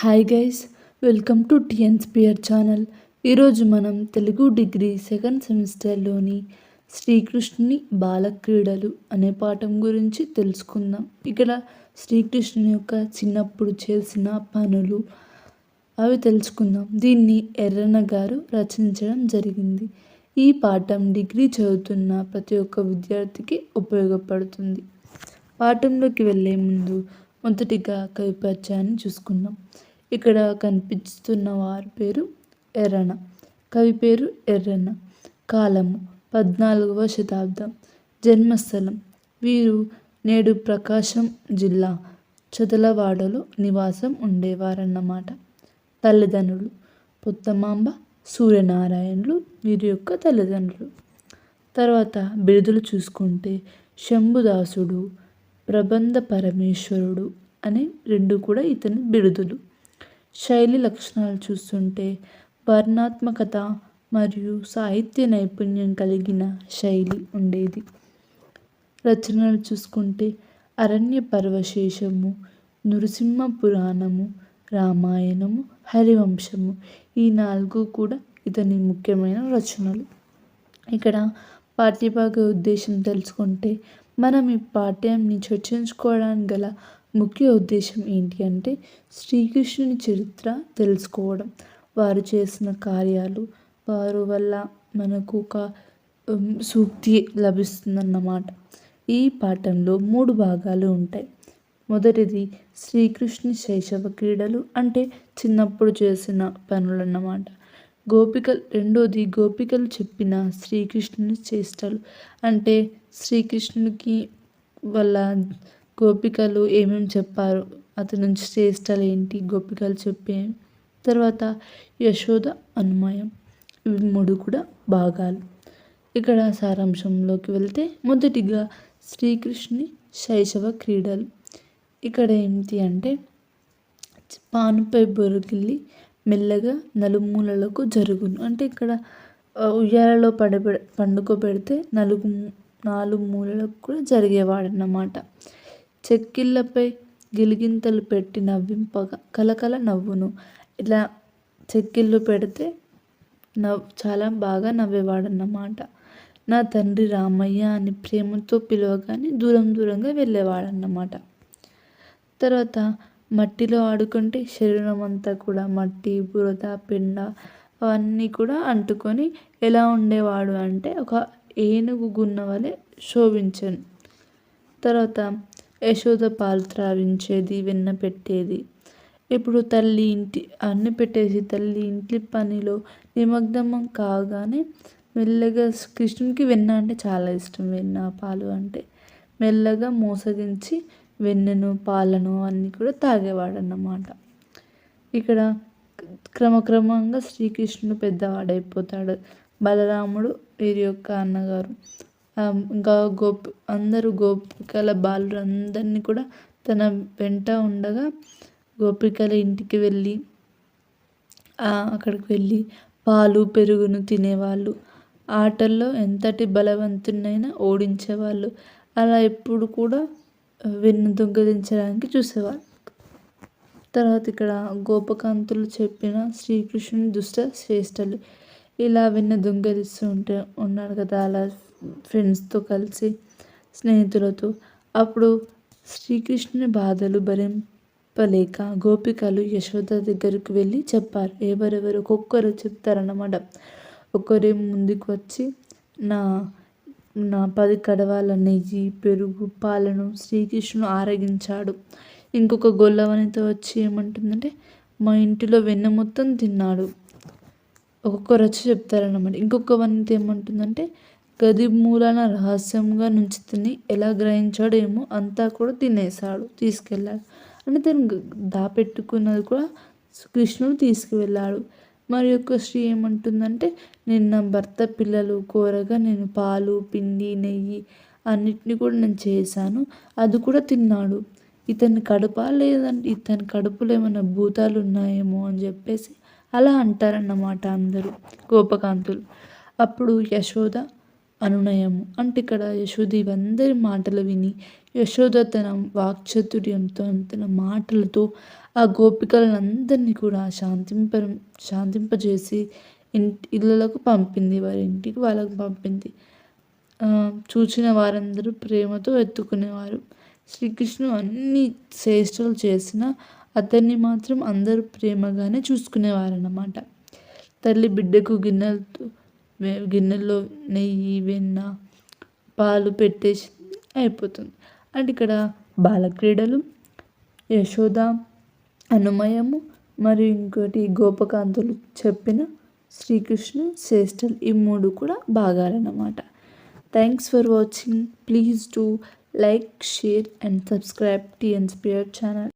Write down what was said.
Hi guys welcome to T Inspire channel ఈరోజు మనం Telugu degree second సెమిస్టర్లోని శ్రీకృష్ణుని బాలక్రీడలు అనే పాఠం గురించి తెలుసుకుందాం. ఇక్కడ శ్రీకృష్ణుని యొక్క చిన్నప్పుడు చేసిన పనులు అవి తెలుసుకుందాం. దీన్ని ఎర్రన్న గారు రచించడం జరిగింది. ఈ పాఠం డిగ్రీ చదువుతున్న ప్రతి ఒక్క విద్యార్థికి ఉపయోగపడుతుంది. పాఠంలోకి వెళ్ళే ముందు మొదటిగా కవి చూసుకుందాం. ఇక్కడ కనిపిస్తున్న వారి పేరు ఎర్రన. కవి పేరు ఎర్రన్న కాలము పద్నాలుగవ శతాబ్దం. జన్మస్థలం వీరు నేడు ప్రకాశం జిల్లా చదలవాడలో నివాసం ఉండేవారన్నమాట. తల్లిదండ్రులు పొత్తమాంబ సూర్యనారాయణులు వీరి యొక్క తల్లిదండ్రులు. తర్వాత బిరుదులు చూసుకుంటే శంభుదాసుడు ప్రబంధ పరమేశ్వరుడు అనే రెండు కూడా ఇతని బిరుదులు. శైలి లక్షణాలు చూస్తుంటే వర్ణాత్మకత మరియు సాహిత్య నైపుణ్యం కలిగిన శైలి ఉండేది. రచనలు చూసుకుంటే అరణ్య పర్వశేషము నృసింహ పురాణము రామాయణము హరివంశము ఈ నాలుగు కూడా ఇతని ముఖ్యమైన రచనలు. ఇక్కడ పాఠ్యభాగ ఉద్దేశం తెలుసుకుంటే మనం ఈ పాఠ్యాన్ని చర్చించుకోవడానికి గల ముఖ్య ఉద్దేశం ఏంటి అంటే శ్రీకృష్ణుని చరిత్ర తెలుసుకోవడం. వారు చేసిన కార్యాలు వారు వల్ల మనకు ఒక సూక్తి లభిస్తుందన్నమాట. ఈ పాఠంలో మూడు భాగాలు ఉంటాయి. మొదటిది శ్రీకృష్ణ శైశవ క్రీడలు అంటే చిన్నప్పుడు చేసిన పనులు అన్నమాట గోపికలు రెండోది గోపికలు చెప్పిన శ్రీకృష్ణుని చేష్టలు. అంటే శ్రీకృష్ణునికి వాళ్ళ గోపికలు ఏమేమి చెప్పారు? అతని నుంచి చేష్టలు ఏంటి? గోపికలు చెప్పే తర్వాత యశోద అన్వయం ఇవి మూడు కూడా భాగాలు. ఇక్కడ సారాంశంలోకి వెళ్తే మొదటిగా శ్రీకృష్ణుని శైశవ క్రీడలు. ఇక్కడ ఏంటి అంటే పానుపై బొరుగిల్లి మెల్లగా నలుమూలలకు జరుగును. అంటే ఇక్కడ ఉయ్యాలలో పడబె పండుకోబెడితే నలుగు నాలుగు మూలలకు కూడా జరిగేవాడన్నమాట. చెక్కిళ్ళపై గిలిగింతలు పెట్టి నవ్వింపగా కలకల నవ్వును. ఇలా చెక్కిళ్ళు పెడితే నవ్వు చాలా బాగా నవ్వేవాడన్నమాట. నా తండ్రి రామయ్య అని ప్రేమతో పిలవగానే దూరం దూరంగా వెళ్ళేవాడన్నమాట. తర్వాత మట్టిలో ఆడుకుంటే శరీరం అంతా కూడా మట్టి బురద పెండ అవన్నీ కూడా అంటుకొని ఎలా ఉండేవాడు అంటే ఒక ఏనుగు గున్న వలె శోభించాను. తర్వాత యశోద పాలు త్రావించేది వెన్న పెట్టేది ఇప్పుడు తల్లి ఇంటి అన్ని పెట్టేసి తల్లి ఇంటి పనిలో నిమగ్నం కాగానే మెల్లగా కృష్ణునికి వెన్న అంటే చాలా ఇష్టం. వెన్న పాలు అంటే మెల్లగా మోసగించి వెన్నను పాలను అన్నీ కూడా తాగేవాడు అన్నమాట ఇక్కడ క్రమక్రమంగా శ్రీకృష్ణుడు పెద్దవాడైపోతాడు. బలరాముడు వీరి యొక్క అన్నగారు. ఇంకా గోపి అందరూ గోపికల బాలురు అందరినీ కూడా తన వెంట ఉండగా గోపికల ఇంటికి వెళ్ళి అక్కడికి వెళ్ళి పాలు పెరుగును తినేవాళ్ళు. ఆటల్లో ఎంతటి బలవంతునైనా ఓడించేవాళ్ళు. అలా ఎప్పుడు కూడా వెన్ను దొంగలించడానికి చూసేవాళ్ళు. తర్వాత ఇక్కడ గోపకాంతులు చెప్పిన శ్రీకృష్ణుని దుష్ట శ్రేష్టలు ఇలా వెన్న దొంగలిస్తూ ఉంటే ఉన్నాడు కదా అలా ఫ్రెండ్స్తో కలిసి స్నేహితులతో. అప్పుడు శ్రీకృష్ణుని బాధలు భరింపలేక గోపికలు యశోద దగ్గరికి వెళ్ళి చెప్పారు. ఎవరెవరు ఒక్కొక్కరు చెప్తారన్నమాట. ఒక్కరే ముందుకు వచ్చి నా నా పది కడవాల నెయ్యి పెరుగు పాలను శ్రీకృష్ణుడు ఆరగించాడు. ఇంకొక గొల్లవనితో వచ్చి ఏమంటుందంటే మా ఇంటిలో వెన్న మొత్తం తిన్నాడు. ఒక్కొక్కరు వచ్చి చెప్తారన్నమాట. ఇంకొక వనిత ఏమంటుందంటే గది మూలన రహస్యంగా నుంచి తిని ఎలా గ్రహించాడేమో అంతా కూడా తినేశాడు తీసుకెళ్ళాడు. అంటే తను దాపెట్టుకున్నది కూడా కృష్ణుడు తీసుకువెళ్ళాడు. మరి యొక్క స్త్రీ ఏమంటుందంటే నిన్న భర్త పిల్లలు కోరగా నేను పాలు పిండి నెయ్యి అన్నిటిని కూడా నేను చేశాను. అది కూడా తిన్నాడు. ఇతని కడుప లేదంటే ఇతని కడుపులో ఏమైనా భూతాలు ఉన్నాయేమో అని చెప్పేసి అలా అంటారన్నమాట అందరూ గోపకాంతులు అప్పుడు యశోద అనునయము అంటే ఇక్కడ యశోద ఇవందరి మాటలు విని యశోద తన వాక్చతుర్యంతో తన మాటలతో ఆ గోపికలందరినీ కూడా శాంతింప శాంతింపజేసి ఇంటి ఇళ్ళకు పంపింది వారి ఇంటికి వాళ్ళకు పంపింది. చూసిన వారందరూ ప్రేమతో ఎత్తుకునేవారు శ్రీకృష్ణుడు అన్ని చేష్టలు చేసినా అతన్ని మాత్రం అందరూ ప్రేమగానే చూసుకునేవారన్నమాట. తల్లి బిడ్డకు గిన్నెలతో గిన్నెల్లో నెయ్యి వెన్న పాలు పెట్టేసి అయిపోతుంది. అంటే ఇక్కడ బాలక్రీడలు యశోద అనుమయము మరియు ఇంకోటి గోపకాంతులు చెప్పిన శ్రీకృష్ణ శ్రేష్టలు ఈ మూడు కూడా భాగాలన్నమాట. Thanks for watching please do like share and subscribe T Inspire channel